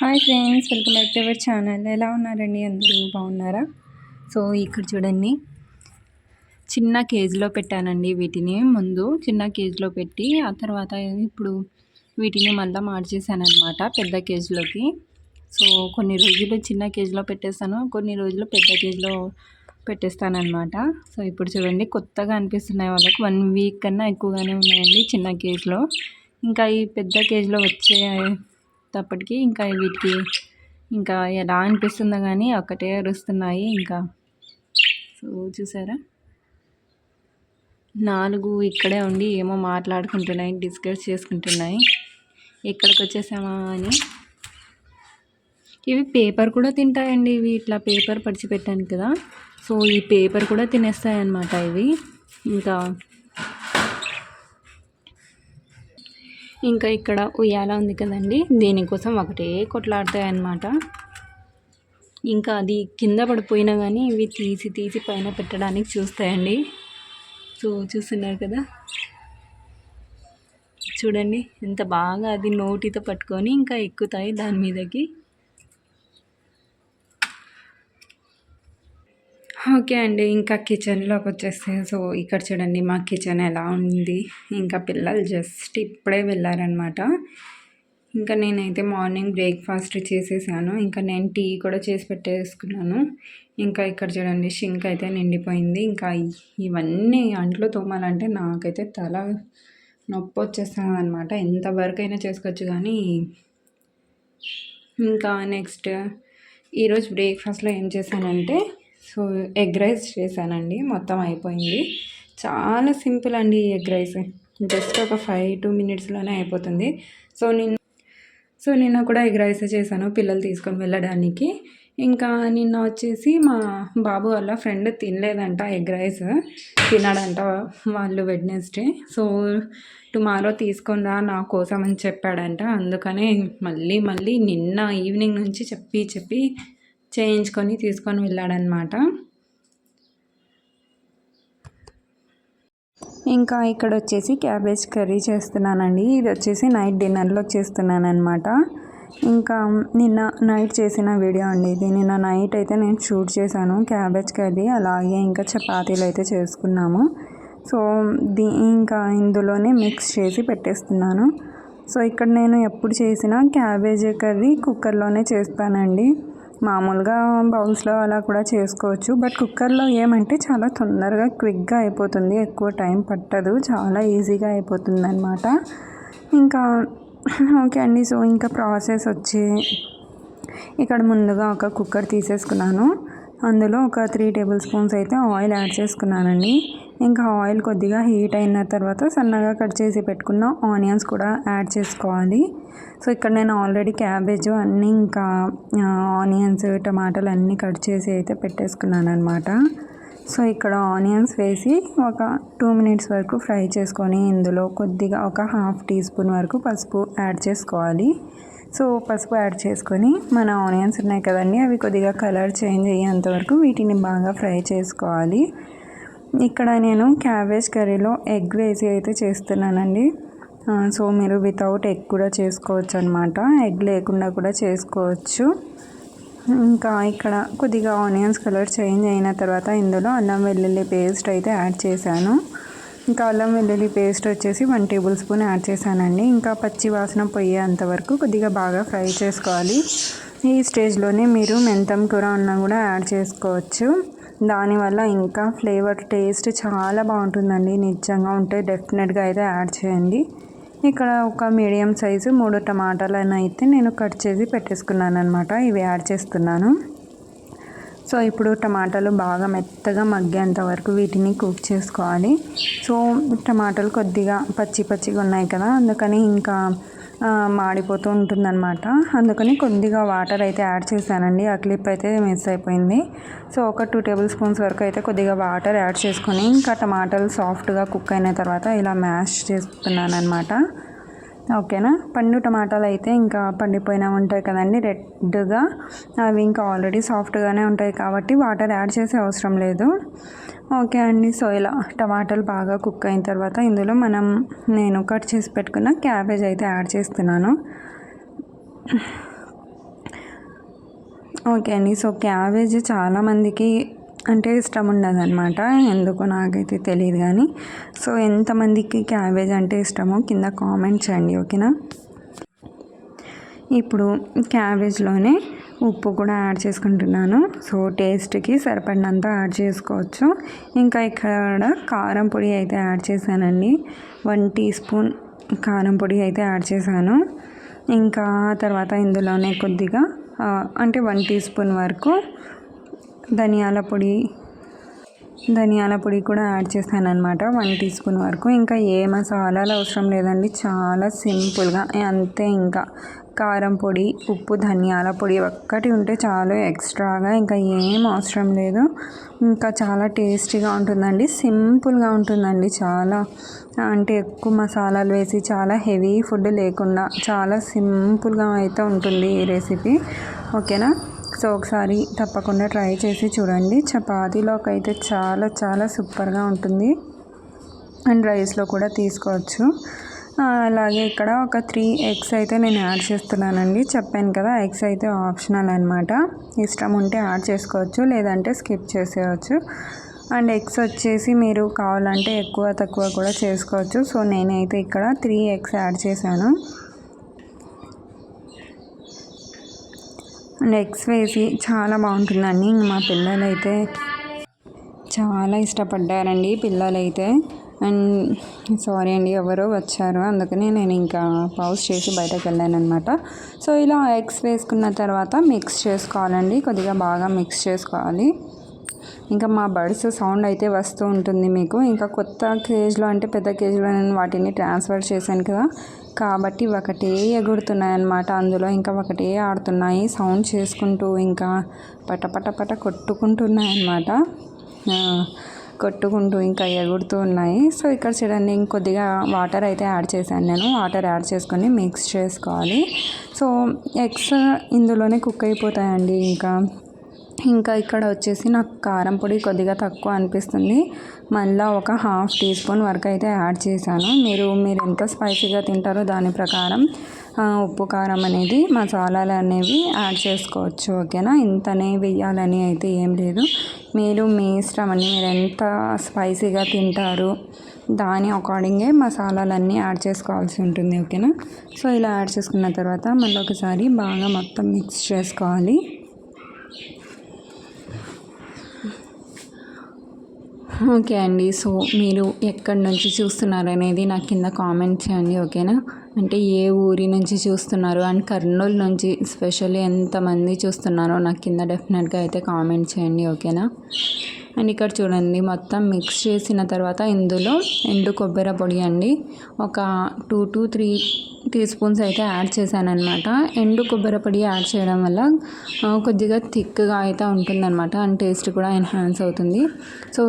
Hi friends welcome back to our channel. ఎలా ఉన్నారండి అందరూ? బాగున్నారా? సో ఇక్కడ చూడండి. చిన్న కేజీలో పెట్టానండి వీటిని. ముందు చిన్న కేజీలో పెట్టి ఆ తర్వాత ఇప్పుడు వీటిని మళ్ళీ మార్చేసాను అనమాట పెద్ద కేజీలోకి. సో కొన్ని రోజులు చిన్న కేజీలో పెట్టేస్తాను కొన్ని రోజులు పెద్ద కేజీలో పెట్టేస్తానమాట సో ఇప్పుడు చూడండి కొత్తగా అనిపిస్తున్నాయి వాళ్ళకి. వన్ వీక్ కన్నా ఎక్కువగానే ఉన్నాయండి చిన్న కేజీలో. ఇంకా ఈ పెద్ద కేజీలో వచ్చే తప్పటికి ఇంకా వీటికి ఇంకా ఎలా అనిపిస్తుందో కానీ ఒకటే అరుస్తున్నాయి ఇంకా. సో చూసారా? నాలుగు ఇక్కడే ఉండి ఏమో మాట్లాడుకుంటున్నాయి డిస్కస్ చేసుకుంటున్నాయి. ఎక్కడికి వచ్చేసామా అని. ఇవి పేపర్ కూడా తింటాయండి ఇవి ఇట్లా పేపర్ పడిచిపెట్టాను కదా. సో ఈ పేపర్ కూడా తినేస్తాయి అన్నమాట ఇవి. ఇంకా ఇంకా ఇక్కడ ఉయ్యాల ఉంది కదండి. దీనికోసం ఒకటే కొట్లాడతాయన్నమాట. ఇంకా అది కింద పడిపోయినా కానీ ఇవి తీసి తీసి పైన పెట్టడానికి చూస్తాయండి. సో చూస్తున్నారు కదా. చూడండి ఎంత బాగా అది నోటితో పట్టుకొని ఇంకా ఎక్కుతాయి దాని మీదకి. ఓకే అండి. ఇంకా కిచెన్లోకి వచ్చేస్తే సో ఇక్కడ చూడండి మా కిచెన్ ఎలా ఉంది. ఇంకా పిల్లలు జస్ట్ ఇప్పుడే వెళ్ళారనమాట ఇంకా నేనైతే మార్నింగ్ బ్రేక్ఫాస్ట్ చేసేసాను. ఇంకా నేను టీ కూడా చేసి పెట్టేసుకున్నాను. ఇంకా ఇక్కడ చూడండి షింక్ అయితే నిండిపోయింది. ఇంకా ఇవన్నీ అంట్లో తోమాలంటే నాకైతే తల నొప్పి వచ్చేస్తుంది అనమాట ఎంత అయినా చేసుకోవచ్చు కానీ. ఇంకా నెక్స్ట్ ఈరోజు బ్రేక్ఫాస్ట్లో ఏం చేశానంటే సో ఎగ్ రైస్ చేశానండి. మొత్తం అయిపోయింది. చాలా సింపుల్ అండి ఎగ్ రైస్. జస్ట్ ఒక ఫైవ్ టూ మినిట్స్లోనే అయిపోతుంది. సో నిన్న సో నిన్న కూడా ఎగ్ రైస్ చేశాను పిల్లలు తీసుకొని వెళ్ళడానికి. ఇంకా నిన్న వచ్చేసి మా బాబు వాళ్ళ ఫ్రెండ్ తినలేదంట ఎగ్ రైస్. తినడంట వాళ్ళు వెడ్నెస్డే. సో టుమారో తీసుకుందా నా కోసం అని చెప్పాడంట. అందుకనే మళ్ళీ మళ్ళీ నిన్న ఈవినింగ్ నుంచి చెప్పి చెప్పి చేయించుకొని తీసుకొని వెళ్ళాడనమాట. ఇంకా ఇక్కడ వచ్చేసి క్యాబేజ్ కర్రీ చేస్తున్నానండి. ఇది వచ్చేసి నైట్ డిన్నర్లో చేస్తున్నాను అనమాట ఇంకా నిన్న నైట్ చేసిన వీడియో అండి ఇది. నిన్న నైట్ అయితే నేను షూట్ చేశాను క్యాబేజ్ కర్రీ అలాగే ఇంకా చపాతీలు అయితే చేసుకున్నాము. సో దీ ఇంకా ఇందులోనే మిక్స్ చేసి పెట్టేస్తున్నాను. సో ఇక్కడ నేను ఎప్పుడు చేసినా క్యాబేజ్ కర్రీ కుక్కర్లోనే చేస్తానండి. మామూలుగా బౌల్స్లో అలా కూడా చేసుకోవచ్చు. బట్ కుక్కర్లో ఏమంటే చాలా తొందరగా క్విక్గా అయిపోతుంది. ఎక్కువ టైం పట్టదు. చాలా ఈజీగా అయిపోతుంది అనమాట ఇంకా ఓకే అండి. సో ఇంకా ప్రాసెస్ వచ్చి ఇక్కడ ముందుగా ఒక కుక్కర్ తీసేసుకున్నాను. అందులో ఒక త్రీ టేబుల్ స్పూన్స్ అయితే ఆయిల్ యాడ్ చేసుకున్నానండి. ఇంకా ఆయిల్ కొద్దిగా హీట్ అయిన తర్వాత సన్నగా కట్ చేసి పెట్టుకున్న ఆనియన్స్ కూడా యాడ్ చేసుకోవాలి. సో ఇక్కడ నేను ఆల్రెడీ క్యాబేజ్ అన్నీ ఇంకా ఆనియన్స్ టమాటాలు అన్నీ కట్ చేసి అయితే పెట్టేసుకున్నాను అనమాట సో ఇక్కడ ఆనియన్స్ వేసి ఒక టూ మినిట్స్ వరకు ఫ్రై చేసుకొని ఇందులో కొద్దిగా ఒక హాఫ్ టీ స్పూన్ వరకు పసుపు యాడ్ చేసుకోవాలి. సో పసుపు యాడ్ చేసుకొని మన ఆనియన్స్ ఉన్నాయి కదండి అవి కొద్దిగా కలర్ చేంజ్ అయ్యేంత వరకు వీటిని బాగా ఫ్రై చేసుకోవాలి. ఇక్కడ నేను క్యాబేజ్ కర్రీలో ఎగ్ వేసి అయితే చేస్తున్నానండి. సో మీరు వితౌట్ ఎగ్ కూడా చేసుకోవచ్చు అనమాట ఎగ్ లేకుండా కూడా చేసుకోవచ్చు. ఇంకా ఇక్కడ కొద్దిగా ఆనియన్స్ కలర్ చేంజ్ అయిన తర్వాత ఇందులో అల్లం వెల్లుల్లి పేస్ట్ అయితే యాడ్ చేశాను. ఇంకా అల్లం వెల్లుల్లి పేస్ట్ వచ్చేసి వన్ టేబుల్ స్పూన్ యాడ్ చేశానండి. ఇంకా పచ్చి వాసన పోయేంత వరకు కొద్దిగా బాగా ఫ్రై చేసుకోవాలి. ఈ స్టేజ్లోనే మీరు మెంతం కూర అన్న కూడా యాడ్ చేసుకోవచ్చు. దానివల్ల ఇంకా ఫ్లేవర్ టేస్ట్ చాలా బాగుంటుందండి. నిజంగా ఉంటే డెఫినెట్గా అయితే యాడ్ చేయండి. ఇక్కడ ఒక మీడియం సైజు మూడు టమాటాలను అయితే నేను కట్ చేసి పెట్టేసుకున్నాను అనమాట ఇవి యాడ్ చేస్తున్నాను. సో ఇప్పుడు టమాటాలు బాగా మెత్తగా మగ్గేంత వరకు వీటిని కుక్ చేసుకోవాలి. సో టమాటాలు కొద్దిగా పచ్చి పచ్చిగా ఉన్నాయి కదా అందుకని ఇంకా మాడిపోతూ ఉంటుందన్నమాట. అందుకని కొద్దిగా వాటర్ అయితే యాడ్ చేశానండి. ఆ క్లిప్ అయితే మిస్ అయిపోయింది. సో ఒక టూ టేబుల్ స్పూన్స్ వరకు అయితే కొద్దిగా వాటర్ యాడ్ చేసుకొని ఇంకా టమాటాలు సాఫ్ట్గా కుక్ అయిన తర్వాత ఇలా మ్యాష్ చేస్తున్నాను అనమాట ఓకేనా? పండు టమాటాలు అయితే ఇంకా పండిపోయినా ఉంటాయి కదండి రెడ్గా. అవి ఇంకా ఆల్రెడీ సాఫ్ట్గానే ఉంటాయి కాబట్టి వాటర్ యాడ్ చేసే అవసరం లేదు. ఓకే అండి సో ఇలా టమాటాలు బాగా కుక్ అయిన తర్వాత ఇందులో మనం నేను కట్ చేసి పెట్టుకున్న క్యాబేజ్ అయితే యాడ్ చేస్తున్నాను. ఓకే అండి సో క్యాబేజ్ చాలామందికి అంటే ఇష్టం ఉండదు అనమాట నాకైతే తెలియదు కానీ సో ఎంతమందికి క్యాబేజ్ అంటే ఇష్టమో కింద కామెంట్ చేయండి ఓకేనా? ఇప్పుడు క్యాబేజ్లోనే ఉప్పు కూడా యాడ్ చేసుకుంటున్నాను. సో టేస్ట్కి సరిపడినంత యాడ్ చేసుకోవచ్చు. ఇంకా ఇక్కడ కారం పొడి అయితే యాడ్ చేశానండి. వన్ టీ స్పూన్ కారం పొడి అయితే యాడ్ చేశాను. ఇంకా తర్వాత ఇందులోనే కొద్దిగా అంటే వన్ టీ స్పూన్ వరకు ధనియాల పొడి ధనియాల పొడి కూడా యాడ్ చేస్తాను అనమాట వన్ టీ స్పూన్ వరకు. ఇంకా ఏ మసాలాలు అవసరం లేదండి చాలా సింపుల్గా. అంతే ఇంకా. కారం పొడి ఉప్పు ధనియాల పొడి ఒక్కటి ఉంటే చాలు ఎక్స్ట్రాగా ఇంకా ఏం అవసరం లేదు. ఇంకా చాలా టేస్టీగా ఉంటుందండి సింపుల్గా ఉంటుందండి చాలా. అంటే ఎక్కువ మసాలాలు వేసి చాలా హెవీ ఫుడ్ లేకుండా చాలా సింపుల్గా అయితే ఉంటుంది ఈ రెసిపీ. ఓకేనా? సో ఒకసారి తప్పకుండా ట్రై చేసి చూడండి. చపాతీలోకి అయితే చాలా చాలా సూపర్గా ఉంటుంది. అండ్ రైస్లో కూడా తీసుకోవచ్చు. అలాగే ఇక్కడ ఒక త్రీ ఎగ్స్ అయితే నేను యాడ్ చేస్తున్నానండి. చెప్పాను కదా ఎగ్స్ అయితే ఆప్షనల్ అనమాట ఇష్టం ఉంటే యాడ్ చేసుకోవచ్చు లేదంటే స్కిప్ చేసేయచ్చు. అండ్ ఎగ్స్ వచ్చేసి మీరు కావాలంటే ఎక్కువ తక్కువ కూడా చేసుకోవచ్చు. సో నేనైతే ఇక్కడ త్రీ ఎగ్స్ యాడ్ చేశాను. అండ్ ఎగ్స్ వేసి చాలా బాగుంటుందండి. మా పిల్లలైతే చాలా ఇష్టపడ్డారండి పిల్లలైతే. అండ్ సారీ అండి ఎవరో వచ్చారు. అందుకని నేను ఇంకా పౌస్ చేసి బయటకు వెళ్ళాను అనమాట సో ఇలా ఎగ్స్ వేసుకున్న తర్వాత మిక్స్ చేసుకోవాలండి. కొద్దిగా బాగా మిక్స్ చేసుకోవాలి. ఇంకా మా బర్డ్స్ సౌండ్ అయితే వస్తూ ఉంటుంది మీకు. ఇంకా కొత్త కేజ్లో అంటే పెద్ద కేజ్లో నేను వాటిని ట్రాన్స్ఫర్ చేశాను కదా. కాబట్టి ఒకటే ఎగురుతున్నాయి అన్నమాట అందులో. ఇంకా ఒకటే ఆడుతున్నాయి. సౌండ్ చేసుకుంటూ ఇంకా పట పట పట కొట్టుకుంటున్నాయి అన్నమాట కొట్టుకుంటూ ఇంకా ఎగురుతూ ఉన్నాయి. సో ఇక్కడ చూడండి ఇంకొద్దిగా వాటర్ అయితే యాడ్ చేశాను నేను. వాటర్ యాడ్ చేసుకొని మిక్స్ చేసుకోవాలి. సో ఎగ్స్ ఇందులోనే కుక్ అయిపోతాయండి ఇంకా. ఇంకా ఇక్కడ వచ్చేసి నాకు కారం పొడి కొద్దిగా తక్కువ అనిపిస్తుంది. మళ్ళీ ఒక హాఫ్ టీ స్పూన్ వరకు అయితే యాడ్ చేశాను. మీరు మీరు ఎంత స్పైసీగా తింటారో దాని ప్రకారం ఉప్పు కారం అనేది మసాలాలు అనేవి యాడ్ చేసుకోవచ్చు ఓకేనా? ఇంతనే వేయాలని అయితే ఏం లేదు. మీరు మీ ఇష్టం అండి మీరు ఎంత స్పైసీగా తింటారు దాని అకార్డింగే మసాలాలన్నీ యాడ్ చేసుకోవాల్సి ఉంటుంది ఓకేనా? సో ఇలా యాడ్ చేసుకున్న తర్వాత మళ్ళీ ఒకసారి బాగా మొత్తం మిక్స్ చేసుకోవాలి. ఓకే అండి. సో మీరు ఎక్కడి నుంచి చూస్తున్నారు అనేది నాకు కింద కామెంట్ చేయండి ఓకేనా? అంటే ఏ ఊరి నుంచి చూస్తున్నారు? అండ్ కర్నూలు నుంచి స్పెషల్లీ ఎంతమంది చూస్తున్నారో నాకు కింద డెఫినెట్గా అయితే కామెంట్ చేయండి ఓకేనా? అండ్ ఇక్కడ చూడండి మొత్తం మిక్స్ చేసిన తర్వాత ఇందులో ఎండు కొబ్బరి పొడి అండి. ఒక two to three teaspoons అయితే యాడ్ చేశానమాట అనమాట ఎండు కొబ్బరి పొడి యాడ్ చేయడం వల్ల కొద్దిగా థిక్గా అయితే ఉంటుందన్నమాట అండ్ టేస్ట్ కూడా ఎన్హాన్స్ అవుతుంది. సో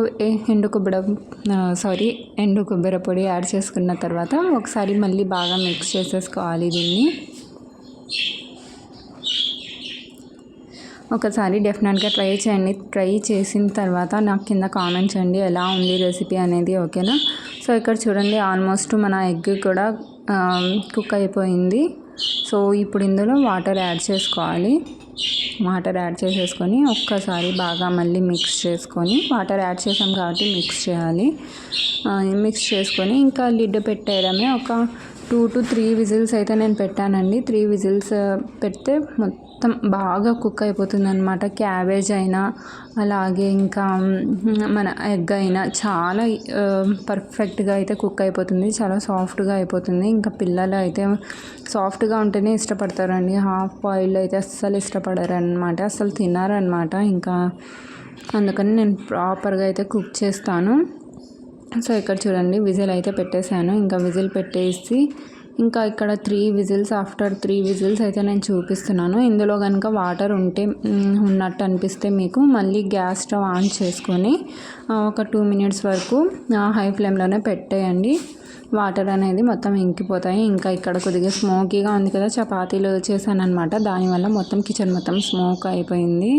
ఎండు కొబ్బరి సారీ ఎండు కొబ్బరి పొడి యాడ్ చేసుకున్న తర్వాత ఒకసారి మళ్ళీ బాగా మిక్స్ చేసేసుకోవాలి దీన్ని. ఒకసారి డెఫినెట్గా ట్రై చేయండి. ట్రై చేసిన తర్వాత నాకు కింద కామెంట్ చేయండి. ఎలా ఉంది రెసిపీ అనేది ఓకేనా? సో ఇక్కడ చూడండి ఆల్మోస్ట్ మన ఎగ్ కూడా కుక్ అయిపోయింది. సో ఇప్పుడు ఇందులో వాటర్ యాడ్ చేసుకోవాలి. వాటర్ యాడ్ చేసేసుకొని ఒక్కసారి బాగా మళ్ళీ మిక్స్ చేసుకొని వాటర్ యాడ్ చేసాం కాబట్టి మిక్స్ చేయాలి. మిక్స్ చేసుకొని ఇంకా లిడ్ పెట్టేయడమే ఒక టూ టు త్రీ విజిల్స్ అయితే నేను పెట్టానండి. త్రీ విజిల్స్ పెడితే మొత్తం బాగా కుక్ అయిపోతుంది అనమాట క్యాబేజ్ అయినా అలాగే ఇంకా మన ఎగ్ అయినా చాలా పర్ఫెక్ట్గా అయితే కుక్ అయిపోతుంది. చాలా సాఫ్ట్గా అయిపోతుంది. ఇంకా పిల్లలు అయితే సాఫ్ట్గా ఉంటేనే ఇష్టపడతారండి. హాఫ్ బాయిల్డ్ అయితే అస్సలు ఇష్టపడరు అనమాట అస్సలు తినారనమాట ఇంకా అందుకని నేను ప్రాపర్గా అయితే కుక్ చేస్తాను. సో ఇక్కడ చూడండి విజిల్ అయితే పెట్టేశాను. ఇంకా విజిల్ పెట్టేసి ఇంకా ఇక్కడ three whistles after three whistles అయితే నేను చూపిస్తున్నాను. ఇందులో కనుక వాటర్ ఉంటే ఉన్నట్టు అనిపిస్తే మీకు మళ్ళీ గ్యాస్ స్టవ్ ఆన్ చేసుకొని ఒక టూ మినిట్స్ వరకు హై ఫ్లేమ్లోనే పెట్టేయండి. వాటర్ అనేది మొత్తం ఇంకిపోతాయి. ఇంకా ఇక్కడ కొద్దిగా స్మోకీగా ఉంది కదా చపాతీలు చేశాను అనమాట దానివల్ల మొత్తం కిచెన్ మొత్తం స్మోక్ అయిపోయింది.